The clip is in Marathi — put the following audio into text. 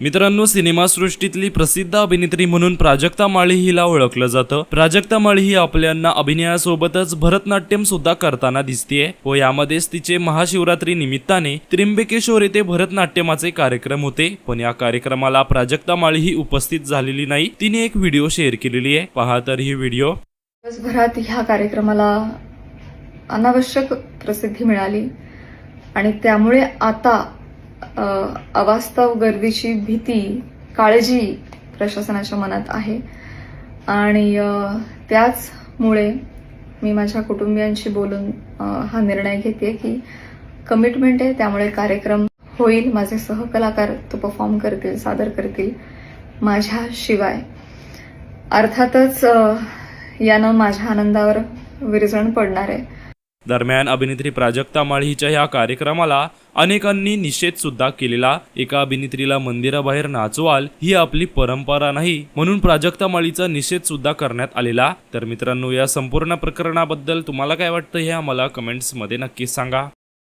मित्रांनो सिनेमासृष्टीतली प्रसिद्ध अभिनेत्री म्हणून प्राजक्ता माळी हिला ओळखलं जातं. प्राजक्ता माळी ही आपल्यांना अभिनयासोबतच भरतनाट्यम सुद्धा करताना दिसतीये व यामध्येच तिचे महाशिवरात्री निमित्ताने त्रिंबकेश्वर येथे भरतनाट्यमाचे कार्यक्रम होते. पण या कार्यक्रमाला प्राजक्ता माळी ही उपस्थित झालेली नाही. तिने एक व्हिडिओ शेअर केलेली आहे. पहा तर ही व्हिडिओ. दिवसभरात ह्या कार्यक्रमाला अनावश्यक प्रसिद्धी मिळाली आणि त्यामुळे आता अवास्तव गर्दीची भीती काळजी प्रशासनाच्या मनात आहे. आणि त्याचमुळे मी माझ्या कुटुंबियांशी बोलून हा निर्णय घेते की कमिटमेंट आहे त्यामुळे कार्यक्रम होईल माझे सहकलाकार तो परफॉर्म करतील सादर करतील माझ्याशिवाय अर्थातच यानं माझ्या आनंदावर विरजण पडणार आहे. दरम्यान अभिनेत्री प्राजक्ता माळीच्या या कार्यक्रमाला अनेकांनी निषेध सुद्धा केलेला एका अभिनेत्रीला मंदिराबाहेर नाचवाल ही आपली परंपरा नाही म्हणून प्राजक्ता माळीचा निषेध सुद्धा करण्यात आलेला. तर मित्रांनो या संपूर्ण प्रकरणाबद्दल तुम्हाला काय वाटतं हे आम्हाला कमेंट्समध्ये नक्कीच सांगा.